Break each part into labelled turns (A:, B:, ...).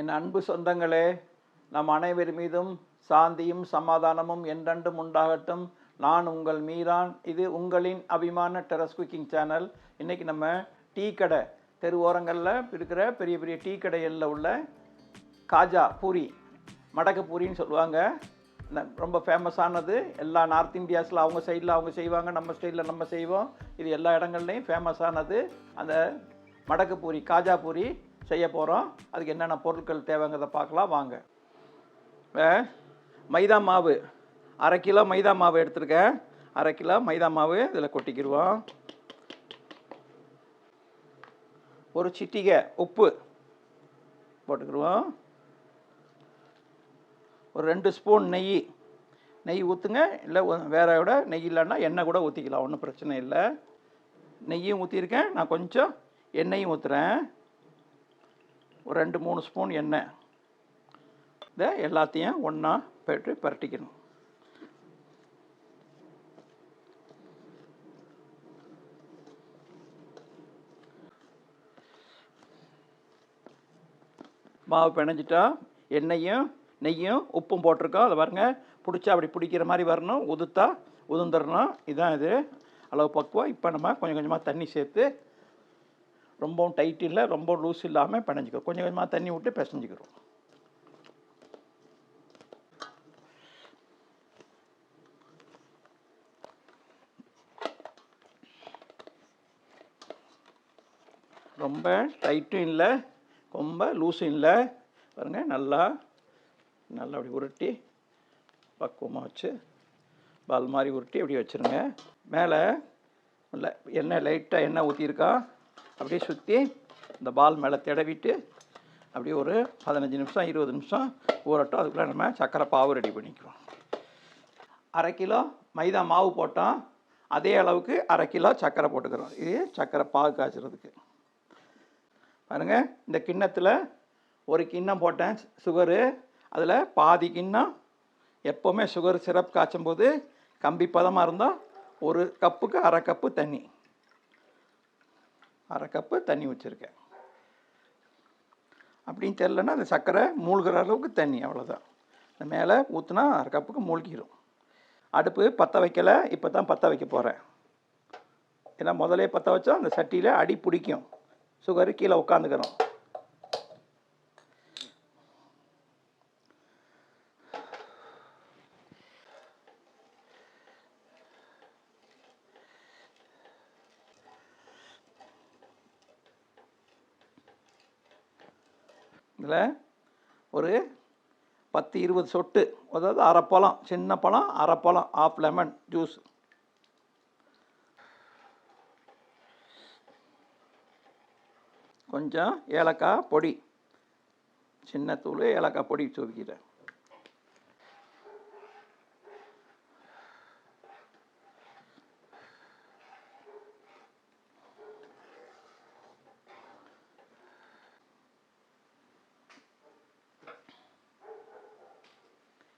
A: என் அன்பு சொந்தங்களே நம் அனைவர் மீதும் சாந்தியும் சமாதானமும் என்றென்றும் உண்டாகட்டும். நான் உங்கள் மீரான். இது உங்களின் அபிமான டெரஸ் குக்கிங் சேனல். இன்றைக்கி நம்ம டீ கடை தெருவோரங்களில் இருக்கிற பெரிய பெரிய டீ கடைகளில் உள்ள காஜா பூரி மடக்கு பூரின்னு சொல்லுவாங்க. ரொம்ப ஃபேமஸானது எல்லா நார்த் இந்தியாஸில் அவங்க சைடில் அவங்க செய்வாங்க நம்ம ஸ்டைலில் நம்ம செய்வோம். இது எல்லா இடங்கள்லையும் ஃபேமஸானது அந்த மடக்கு பூரி காஜா பூரி. செய்ய போகிறோம் அதுக்கு என்னென்ன பொருட்கள் தேவைங்கிறத பார்க்கலாம். வாங்க. மைதா மாவு. அரை கிலோ மைதா மாவு எடுத்திருக்கேன். அரை கிலோ மைதா மாவு இதில் கொட்டிக்கிடுவோம் ஒரு சிட்டிகை உப்பு போட்டுக்கிடுவோம் ஒரு ரெண்டு ஸ்பூன் நெய். நெய் ஊற்றுங்க இல்லை வேற விட நெய் இல்லைன்னா எண்ணெய் கூட ஊற்றிக்கலாம் ஒன்றும் பிரச்சனை இல்லை. நெய்யும் ஊற்றிருக்கேன் நான் கொஞ்சம் எண்ணெயும் ஊற்றுறேன் ஒரு ரெண்டு மூணு ஸ்பூன் எண்ணெய். இதை எல்லாத்தையும் ஒன்றா போட்டு பரட்டிக்கணும். மாவு பிணைஞ்சிட்டா எண்ணெயும் நெய்யும் உப்பும் போட்டிருக்கோம். அதை பாருங்க பிடிச்சா அப்படி பிடிக்கிற மாதிரி வரணும் உதுத்தா உதுந்துடணும் இதுதான் இது அளவு பக்குவம். இப்போ நம்ம கொஞ்சம் கொஞ்சமாக தண்ணி சேர்த்து ரொம்பவும் டைட் இல்லை ரொம்ப லூஸ் இல்லாமல் பிணைஞ்சிக்கிறோம் கொஞ்சம் கொஞ்சமாக தண்ணி விட்டு பிசைஞ்சிக்கிறோம். ரொம்ப டைட்டும் இல்லை ரொம்ப லூஸும் இல்லை. பாருங்கள் நல்லா நல்லா அப்படி உருட்டி பக்குவமாக வச்சு பால் மாதிரி உருட்டி அப்படி வச்சுருங்க. மேலே இல்லை எண்ணெய் லைட்டாக எண்ணெய் ஊற்றியிருக்கா அப்படியே சுற்றி இந்த பால் மேலே தடவிட்டு அப்படியே ஒரு பதினஞ்சு நிமிஷம் இருபது நிமிஷம் ஊறட்டும். அதுக்குள்ளே நம்ம சக்கரை பாவு ரெடி பண்ணிக்குவோம் அரை கிலோ மைதா மாவு போட்டோம். அதே அளவுக்கு அரை கிலோ சக்கரை போட்டுக்கிறோம். இது சக்கரை பாகு காய்ச்சறதுக்கு. பாருங்க இந்த கிண்ணத்தில் ஒரு கிண்ணம் போட்டேன். சுகரு. அதில் பாதி கிண்ணம். எப்போவுமே சுகர் சிரப் காய்ச்சும் போது கம்பி பதமாக இருந்தால் ஒரு கப்புக்கு அரை கப்பு தண்ணி. அரை கப்பு தண்ணி வச்சுருக்கேன். அப்படின்னு தெரிலன்னா அந்த சர்க்கரை மூழ்கிற அளவுக்கு தண்ணி அவ்வளோதான் இந்த மேலே ஊற்றுனா அரை கப்புக்கு மூழ்கிடும் அடுப்பு பற்ற வைக்கலை இப்போ தான் பற்ற வைக்க போகிறேன் ஏன்னா முதலே பற்ற வச்சா அந்த சட்டியில் அடி பிடிக்கும். சுகரு கீழே உட்காந்துக்கிறோம் இதில் ஒரு பத்து இருபது சொட்டு. அதாவது அரைப்பழம் சின்ன பழம் அரைப்பழம் ஆஃப் லெமன் ஜூஸ் கொஞ்சம் ஏலக்காய் பொடி. சின்ன தூள் ஏலக்காய் பொடி தூக்கிக்கிறேன்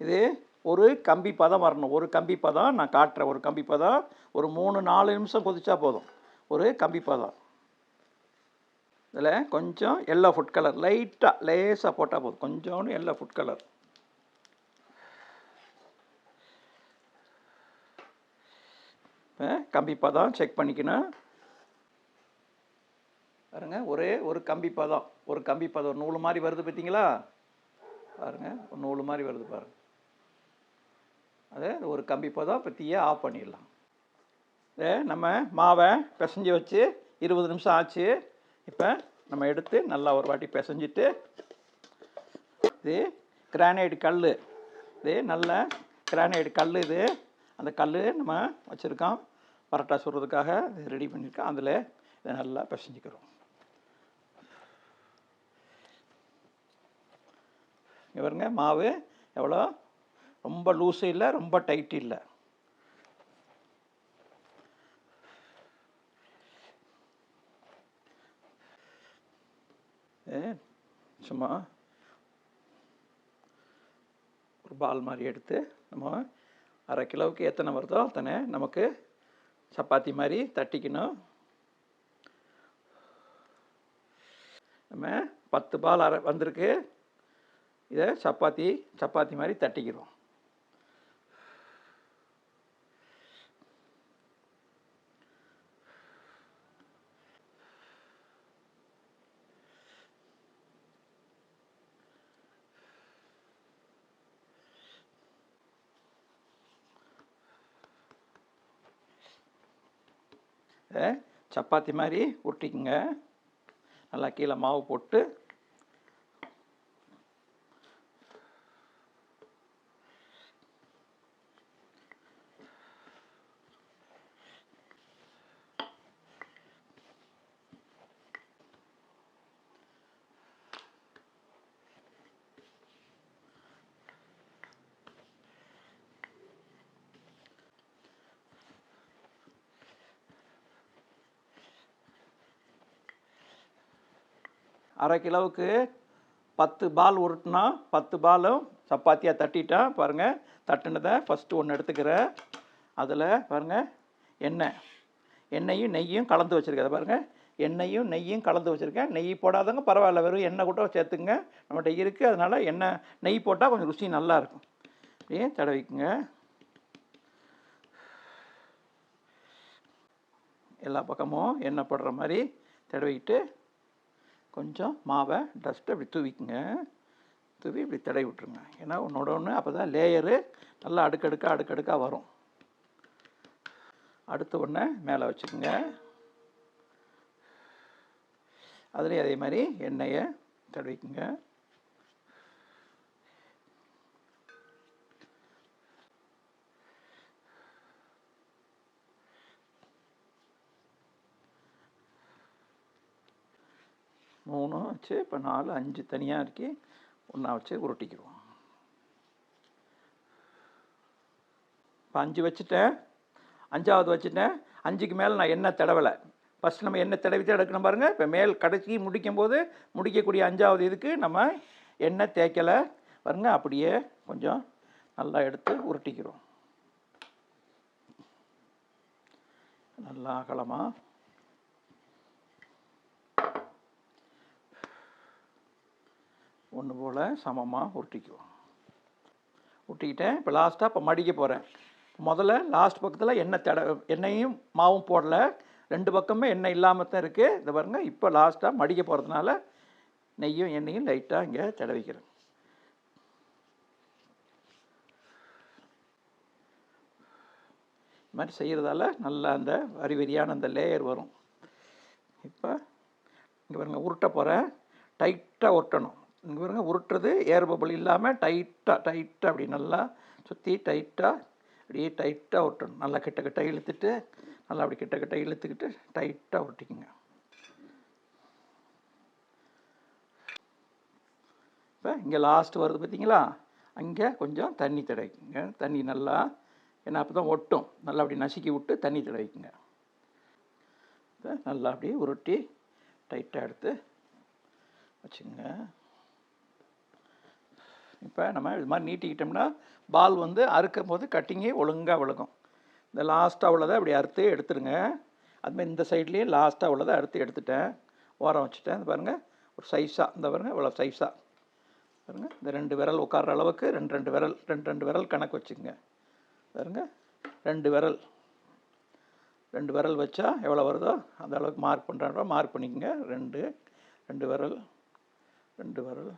A: இது ஒரு கம்பி பதம் வரணும். ஒரு கம்பி பதம் நான் காட்டுறேன். ஒரு கம்பி பதம் ஒரு மூணு நாலு நிமிஷம் கொதிச்சா போதும். ஒரு கம்பி பதம். இதில் கொஞ்சம் எல்லோ ஃபுட் கலர் லைட்டாக லேசாக போட்டால் போதும். கொஞ்சோண்டு எல்லோ ஃபுட் கலர் இப்போ கம்பி பதம் செக் பண்ணிக்கணும். பாருங்க ஒரே ஒரு கம்பி பதம். ஒரு கம்பி பதம் ஒரு நூல் மாதிரி வருது பார்த்தீங்களா? பாருங்க ஒரு நூல் மாதிரி வருது பாருங்கள் அதாவது ஒரு கம்பி போதும் இப்போ தீயை ஆஃப் பண்ணிடலாம். இதை நம்ம மாவை பிசைஞ்சு வச்சு இருபது நிமிஷம் ஆச்சு. இப்போ நம்ம எடுத்து நல்லா ஒரு வாட்டி பிசைஞ்சிட்டு இது கிரானைட் கல் இது நல்ல கிரானைட் கல் இது. அந்த கல் நம்ம வச்சுருக்கோம். பரோட்டா சுடுறதுக்காக இது ரெடி பண்ணியிருக்கோம் அதில் இதை நல்லா பிசைஞ்சிக்கிறோம். இவருங்க மாவு எவ்வளோ? ரொம்ப லூஸு இல்லை ரொம்ப டைட் இல்லை. ஏ, சும்மா ஒரு பால் மாதிரி எடுத்து நம்ம அரை கிலோவுக்கு எத்தனை வருதோ அத்தனை நமக்கு சப்பாத்தி மாதிரி தட்டிக்கணும். நம்ம பத்து பால் அரை வந்திருக்கு. இதை சப்பாத்தி சப்பாத்தி மாதிரி தட்டிக்கிறோம் இதை சப்பாத்தி மாதிரி உருட்டிக்குங்க. நல்லா கீழே மாவு போட்டு அரை கிலோவுக்கு பத்து பால் உருட்டினா பத்து பாலும் சப்பாத்தியாக தட்டிட்டேன் பாருங்கள் தட்டுனதை ஃபஸ்ட்டு ஒன்று எடுத்துக்கிறேன் அதில் பாருங்கள் எண்ணெய். எண்ணெயும் நெய்யும் கலந்து வச்சுருக்கேன். பாருங்கள் எண்ணெயும் நெய்யும் கலந்து வச்சுருக்கேன். நெய் போடாதவங்க பரவாயில்ல வெறும் எண்ணெய் கூட சேர்த்துங்க நம்மகிட்ட இருக்குது அதனால் எண்ணெய் நெய் போட்டால் கொஞ்சம் ருசி நல்லாயிருக்கும் அப்படியே தடவிக்குங்க. எல்லா பக்கமும் எண்ணெய் போடுற மாதிரி தடவிக்கிட்டு கொஞ்சம் மாவை டஸ்ட்டை இப்படி தூவிக்குங்க. தூவி இப்படி தடவி விட்ருங்க ஏன்னா ஒன்றோட ஒன்று அப்போ தான் லேயரு நல்லா அடுக்கடுக்காக அடுக்கடுக்காக வரும். அடுத்த ஒன்று மேலே வச்சுக்கோங்க. அதுலேயும் அதே மாதிரி எண்ணெயை தடவிக்குங்க. மூணு வச்சு இப்போ நாலு அஞ்சு தனியாக இருக்கி ஒன்றா வச்சு உருட்டிக்கிடுவோம். இப்போ அஞ்சு வச்சுட்டேன். அஞ்சாவது வச்சுட்டேன். அஞ்சுக்கு மேலே நான் என்ன தடவலை. ஃபஸ்ட் நம்ம எண்ணெய் தடவி தான் எடுக்கணும் பாருங்கள் இப்போ மேல் கடைசி முடிக்கும் போது முடிக்கக்கூடிய அஞ்சாவது இதுக்கு நம்ம எண்ணெய் தேய்க்கலை. பாருங்க அப்படியே கொஞ்சம் நல்லா எடுத்து உருட்டிக்கிறோம் நல்லா அகலமாக ஒன்று போல் சமமாக உருட்டிக்குவோம். உருட்டிக்கிட்டேன். இப்போ லாஸ்ட்டாக இப்போ மடிக்க போகிறேன் முதல்ல லாஸ்ட் பக்கத்தில் எண்ணெய் தட எண்ணெயும் மாவும் போடல. ரெண்டு பக்கமே எண்ணெய் இல்லாமல் தான் இருக்குது இதை பாருங்க. இப்போ லாஸ்ட்டாக மடிக்க போகிறதுனால நெய்யும் எண்ணெயும் லைட்டாக இங்கே தடவிக்கிறேன் இது மாதிரி செய்கிறதால நல்லா அந்த வரி வரியான அந்த லேயர் வரும். இப்போ இங்கே பாருங்க உருட்ட போகிறேன் டைட்டாக உருட்டணும். இங்கே பாருங்க உருட்டுறது ஏர் பபிள் இல்லாமல் டைட்டாக டைட்டாக அப்படி நல்லா சுற்றி டைட்டாக அப்படியே டைட்டாக உருட்டணும். நல்லா கிட்ட கிட்ட இழுத்துட்டு நல்லா அப்படி கிட்ட கிட்ட இழுத்துக்கிட்டு டைட்டாக உருட்டிக்குங்க. இப்போ இங்கே லாஸ்ட் வருது பார்த்தீங்களா அங்கே கொஞ்சம் தண்ணி தடவிக்குங்க தண்ணி நல்லா ஏன்னா அப்போ தான் ஒட்டும். நல்லா அப்படி நசுக்கி விட்டு தண்ணி தடவிக்குங்க இப்போ நல்லா அப்படியே உருட்டி டைட்டாக எடுத்து வச்சுங்க. இப்போ நம்ம இது மாதிரி நீட்டிக்கிட்டோம்னா பால் வந்து அறுக்கும் போது கட்டிங்கே ஒழுங்காக விழுகும் இந்த லாஸ்ட்டாக உள்ளதை அப்படி அறுத்து எடுத்துருங்க. அதுமாதிரி இந்த சைட்லேயே லாஸ்ட்டாக உள்ளதை அறுத்து எடுத்துட்டேன். ஓரம் வச்சுட்டேன். இந்த பாருங்கள் ஒரு சைஸாக இந்த பாருங்கள் இவ்வளோ சைஸாக பாருங்க இந்த ரெண்டு விரல் உட்கார்ற அளவுக்கு ரெண்டு ரெண்டு விரல் ரெண்டு ரெண்டு விரல் கணக்கு வச்சுக்கோங்க. பாருங்க ரெண்டு விரல். ரெண்டு விரல் வச்சா எவ்வளோ வருதோ அந்த அளவுக்கு மார்க் பண்ணுறாங்க மார்க் பண்ணிக்கோங்க. ரெண்டு ரெண்டு விரல். ரெண்டு விரல்.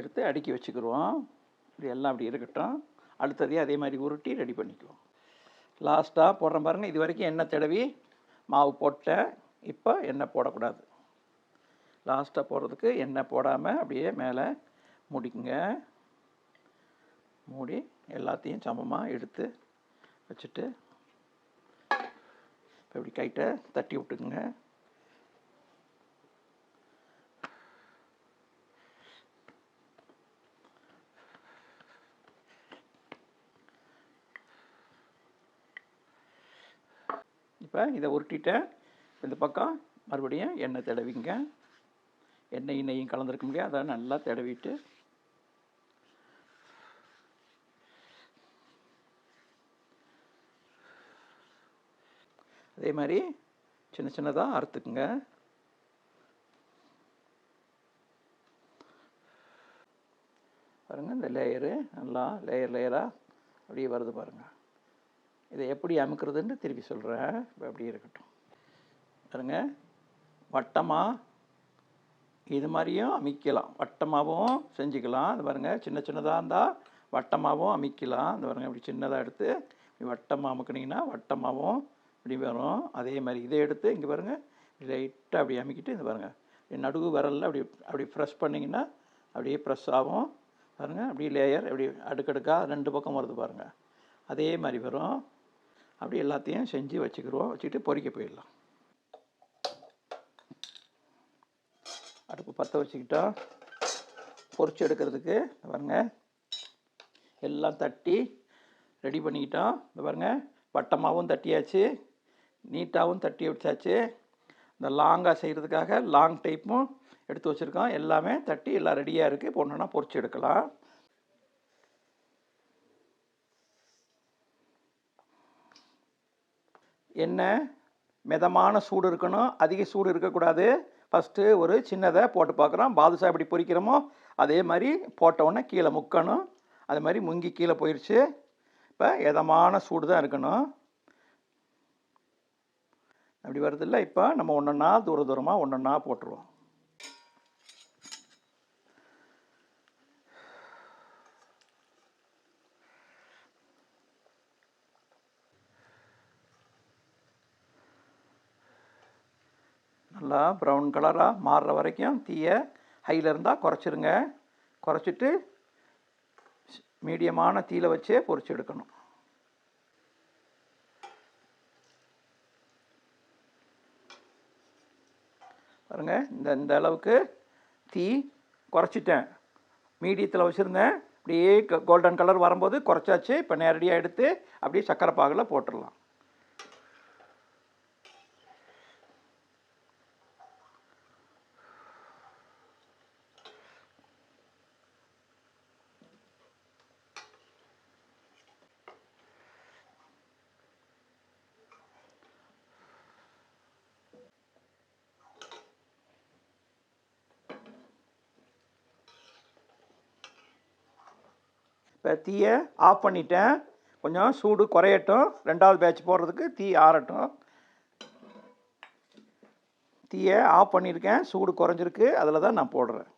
A: எடுத்து அடுக்கி வச்சுக்கிடுவோம் இது எல்லாம் அப்படி இருக்கட்டும். அடுத்ததையும் அதே மாதிரி உருட்டி ரெடி பண்ணிக்குவோம். லாஸ்ட்டாக போடுறேன் பாருங்கள் இது வரைக்கும் எண்ணெய் தடவி மாவு போட்டேன். இப்போ எண்ணெய் போடக்கூடாது. லாஸ்ட்டாக போடுறதுக்கு எண்ணெய் போடாமல் அப்படியே மேலே முடிக்குங்க. மூடி எல்லாத்தையும் சமமாக எடுத்து வச்சுட்டு இப்போ இப்படி கைட்டை தட்டி விட்டுக்குங்க. இப்போ இதை உருட்டிட்டேன் இந்த பக்கம் மறுபடியும் எண்ணெய் தடவிங்க. எண்ணெய் நெய்யும் கலந்துருக்க முடியாது. அதை நல்லா தடவிட்டு அதே மாதிரி சின்ன சின்னதாக அறுத்துக்குங்க. பாருங்கள் இந்த லேயரு நல்லா லேயர் லேயராக அப்படியே வருது பாருங்கள் இதை எப்படி அமுக்கிறதுன்னு திருப்பி சொல்கிறேன் இப்போ அப்படி இருக்கட்டும். பாருங்க. வட்டமாக இது மாதிரியும் அமைக்கலாம். வட்டமாகவும் செஞ்சுக்கலாம். அது பாருங்கள் சின்ன சின்னதாக இருந்தால் வட்டமாகவும் அமைக்கலாம். இந்த பாருங்கள் இப்படி சின்னதாக எடுத்து இப்படி வட்டமாக அமுக்குனீங்கன்னா வட்டமாகவும் இப்படி வரும். அதே மாதிரி இதை எடுத்து இங்கே பாருங்கள் லைட்டாக அப்படி அமைக்கிட்டு இந்த பாருங்கள் நடுவு விரலில் அப்படி அப்படி ப்ரெஸ் பண்ணிங்கன்னா அப்படியே ப்ரெஸ் ஆகும். பாருங்கள் அப்படியே லேயர் அப்படி அடுக்கடுக்காக ரெண்டு பக்கம் வருது பாருங்கள் அதே மாதிரி வரும். அப்படி எல்லாத்தையும் செஞ்சு வச்சுக்கிறோம் வச்சுக்கிட்டு பொறிக்க போயிடலாம். அடுப்பு பற்ற வச்சுக்கிட்டா பொறிச்சு எடுக்கிறதுக்கு பாருங்க எல்லாம் தட்டி ரெடி பண்ணிக்கிட்டோம். இந்த பாருங்க வட்டமாகவும் தட்டியாச்சு நீட்டாகவும் தட்டி வச்சாச்சு இந்த லாங்காக செய்கிறதுக்காக லாங் டைப்பும் எடுத்து வச்சுருக்கோம். எல்லாமே தட்டி எல்லாம் ரெடியாக இருக்குது இப்போ ஒன்றுனா பொறிச்சு எடுக்கலாம். என்ன? மிதமான சூடு இருக்கணும். அதிக சூடு இருக்கக்கூடாது. ஃபஸ்ட்டு ஒரு சின்னதை போட்டு பார்க்குறோம். பாதுஷா எப்படி பொரிக்கிறோமோ அதே மாதிரி போட்டவுடனே கீழே முக்கணும். அது மாதிரி முங்கி கீழே போயிடுச்சு இப்போ இதமான சூடு தான் இருக்கணும். அப்படி வருதில்ல இப்போ நம்ம ஒன்றா தூர தூரமாக ஒன்றுன்னா போட்டுருவோம். நல்லா ப்ரௌன் கலராக மாறுற வரைக்கும் தீயை ஹையில் இருந்தால் குறைச்சிருங்க. குறைச்சிட்டு மீடியமான தீயில வச்சே பொறிச்சு எடுக்கணும். பாருங்க இந்த இந்த அளவுக்கு தீ குறைச்சிட்டேன். மீடியத்தில் வச்சுருந்தேன் அப்படியே கோல்டன் கலர் வரும்போது குறைச்சாச்சு. இப்போ நேரடியாக எடுத்து அப்படியே சக்கரை பாகில் போட்டுடலாம். இப்போ தீயை ஆஃப் பண்ணிட்டேன். கொஞ்சம் சூடு குறையட்டும். ரெண்டாவது பேட்ச் போடுறதுக்கு தீ ஆறட்டும். தீயை ஆஃப் பண்ணியிருக்கேன். சூடு குறைஞ்சிருக்கு. அதில் தான் நான் போடுறேன்.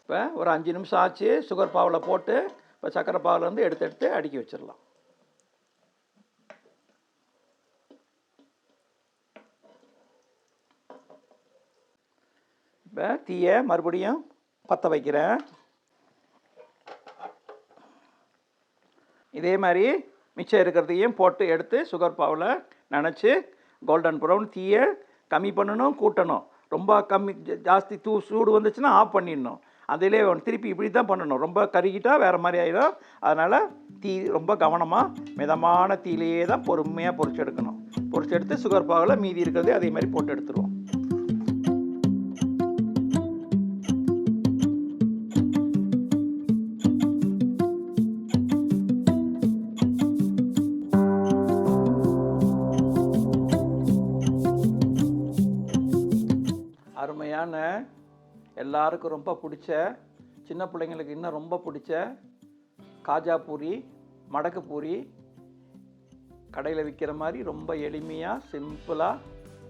A: இப்போ ஒரு அஞ்சு நிமிஷம் ஆச்சு. சுகர் பாவில் போட்டு இப்போ சக்கரை பாவில் வந்து எடுத்து எடுத்து அடுக்கி வச்சிடலாம் இப்போ தீயை மறுபடியும் பற்ற வைக்கிறேன். இதே மாதிரி மிச்சம் இருக்கிறதையும் போட்டு எடுத்து சுகர் பாவில் நினச்சி கோல்டன் ப்ரௌன் தீயை கம்மி பண்ணணும் கூட்டணும். ரொம்ப கம்மி ஜாஸ்தி தூ சூடு வந்துச்சுன்னா ஆஃப் பண்ணிடணும். அதிலே திருப்பி இப்படி தான் பண்ணணும். ரொம்ப கருகிட்டா வேறு மாதிரி ஆகிடும் அதனால் தீ ரொம்ப கவனமாக மிதமான தீயிலேயே தான் பொறுமையாக பொரிச்சு எடுக்கணும். பொரிச்சு எடுத்து சுகர் பாவில் மீதி இருக்கிறதே அதே மாதிரி போட்டு எடுத்துருவோம். எல்லாருக்கும் ரொம்ப பிடிச்ச சின்ன பிள்ளைங்களுக்கு இன்னும் ரொம்ப பிடிச்ச காஜா பூரி மடக்கு பூரி கடையில் விற்கிற மாதிரி ரொம்ப எளிமையாக சிம்பிளாக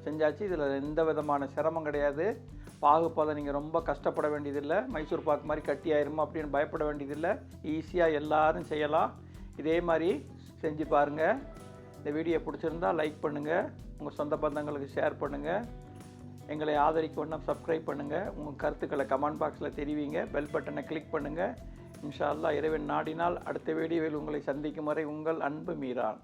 A: செஞ்சாச்சு. இதில் எந்த விதமான சிரமம் கிடையாது. பாகுபதம் நீங்கள் ரொம்ப கஷ்டப்பட வேண்டியதில்லை. மைசூர் பாக்கு மாதிரி கட்டி ஆயிருமா அப்படின்னு பயப்பட வேண்டியதில்லை. ஈஸியாக எல்லோரும் செய்யலாம். இதே மாதிரி செஞ்சு பாருங்கள் இந்த வீடியோ பிடிச்சிருந்தா லைக் பண்ணுங்கள் உங்கள் சொந்த பந்தங்களுக்கு ஷேர் பண்ணுங்கள் எங்களை ஆதரிக்க ஒன்றும் சப்ஸ்கிரைப் பண்ணுங்கள் உங்கள் கருத்துக்களை கமெண்ட் பாக்ஸில் தெரிவிங்க. பெல் பட்டனை கிளிக் பண்ணுங்கள் இன்ஷா அல்லாஹ் இறைவன் நாடினால் அடுத்த வீடியோவில் உங்களை சந்திக்கும் வரை உங்கள் அன்பு மீறான்